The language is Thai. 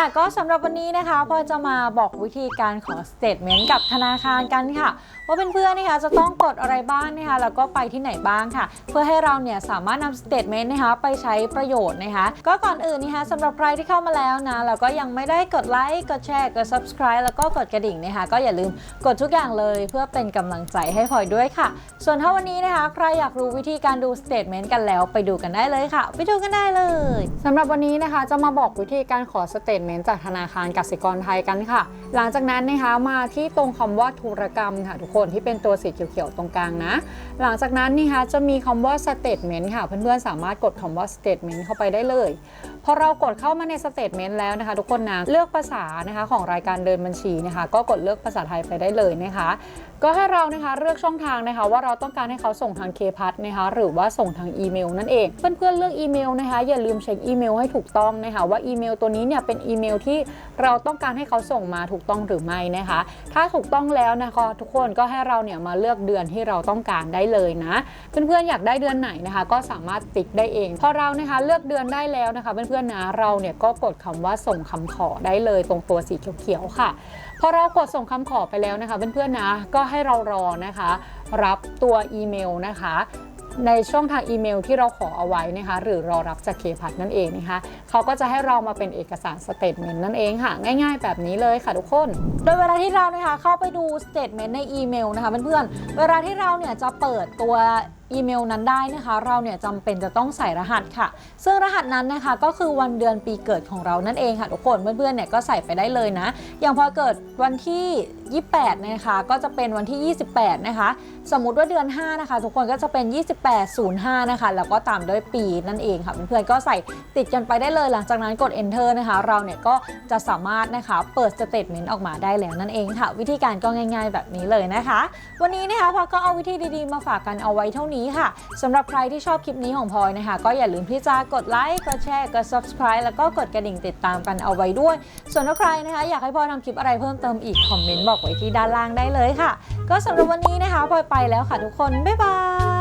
ค่ะก็สำหรับวันนี้นะคะพอจะมาบอกวิธีการขอสเตทเมนต์กับธนาคารกันค่ะ ว่าเพื่อนๆนะคะจะต้องกดอะไรบ้างนะคะแล้วก็ไปที่ไหนบ้างค่ะ เพื่อให้เราเนี่ยสามารถนำสเตทเมนต์นะคะไปใช้ประโยชน์นะคะ ก็ก่อนอื่นนะคะสำหรับใครที่เข้ามาแล้วนะแล้วก็ยังไม่ได้กดไลค์กดแชร์กด subscribe แล้วก็กดกระดิ่งนะคะ ก็อย่าลืมกดทุกอย่างเลยเพื่อเป็นกำลังใจให้พลอยด้วยค่ะ ส่วนถ้าวันนี้นะคะ ใครอยากรู้วิธีการดูสเตทเมนต์กันแล้ว ไปดูกันได้เลยค่ะ ไปดูกันได้เลยสำหรับวันนี้นะคะจะมาบอกวิธีการขอสเตทเมนต์จากธนาคารกสิกรไทยกันค่ะ หลังจากนั้นนะคะมาที่ตรงคำว่าธุรกรรมค่ะทุกคนที่เป็นตัวสีเขียวๆตรงกลางนะ หลังจากนั้นนะคะจะมีคำว่า statement ค่ะ เพื่อนๆสามารถกดคำว่า statement เข้าไปได้เลยพอเรากดเข้ามาใน statement แล้วนะคะ ทุกคนนะเลือกภาษานะคะของรายการเดินบัญชีนะคะ ก็กดเลือกภาษาไทยไปได้เลยนะคะก็ให้เรานะคะเลือกช่องทางนะคะ ว่าเราต้องการให้เขาส่งทางเคพัทนะคะหรือว่าส่งทางอีเมลนั่นเองเพื่อนๆเลือกอีเมลนะคะ อย่าลืมเช็คอีเมลให้ถูกต้องนะคะ ว่าอีเมลตัวนี้เนี่ยเป็นอีเมลที่เราต้องการให้เขาส่งมาถูกต้องหรือไม่นะคะ ถ้าถูกต้องแล้วนะคะ ทุกคนก็ให้เราเนี่ยมาเลือกเดือนที่เราต้องการได้เลยนะ เพื่อนๆอยากได้เดือนไหนนะคะ ก็สามารถติ๊กได้เองพอเรานะคะเลือกเดือนได้แล้วนะคะ เพื่อนๆนะเราเนี่ยก็กดคำว่าส่งคำขอได้เลยตรงตัวสีเขียวๆค่ะ พอเรากดส่งคำขอไปแล้วนะคะ เพื่อนๆนะก็ให้เรารอนะคะ รับตัวอีเมลนะคะ ในช่องทางอีเมลที่เราขอเอาไว้นะคะ หรือรอรับจากเคพัทนั่นเองนะคะเขาก็จะให้เรามาเป็นเอกสารสเตทเมนต์นั่นเองค่ะ ง่ายๆ แบบนี้เลยค่ะทุกคน โดยเวลาที่เรานะคะเข้าไปดูสเตทเมนต์ในอีเมลนะคะเพื่อนๆเวลาที่เราเนี่ยจะเปิดตัว อีเมลนั้นได้นะคะ เราเนี่ยจำเป็นจะต้องใส่รหัสค่ะ ซึ่งรหัสนั้นนะคะก็คือวันเดือนปีเกิดของเรานั่นเองค่ะทุกคนเพื่อนๆเนี่ยก็ใส่ไปได้เลยนะ อย่างพอเกิดวันที่ 28 นะคะ ก็จะเป็นวันที่ 28 นะคะ สมมุติว่าเดือน 5 นะคะ ทุกคนก็จะเป็น 2805 นะคะ แล้วก็ตามด้วยปีนั่นเองค่ะเพื่อนๆก็ใส่ติดกันไปได้เลยหลังจากนั้นกด enter นะคะ เราเนี่ยก็จะสามารถนะคะเปิด statement ออกมาได้แล้วนั่นเองค่ะ วิธีการก็ง่าย ๆ แบบนี้เลยนะคะ วันนี้นะคะพอก็เอาวิธีดีๆมาฝากกันเอาไว้เท่านี้ค่ะสำหรับใครที่ชอบคลิปนี้ของพลอยนะคะ ก็อย่าลืมที่จะกดไลค์กดแชร์กด subscribe แล้วก็กดกระดิ่งติดตามกันเอาไว้ด้วย ส่วนถ้าใครนะคะ อยากให้พลอยทำคลิปอะไรเพิ่มเติมอีกคอมเมนต์บอกไว้ที่ด้านล่างได้เลยค่ะ ก็สำหรับวันนี้นะคะพลอยไปแล้วค่ะทุกคนบ๊ายบาย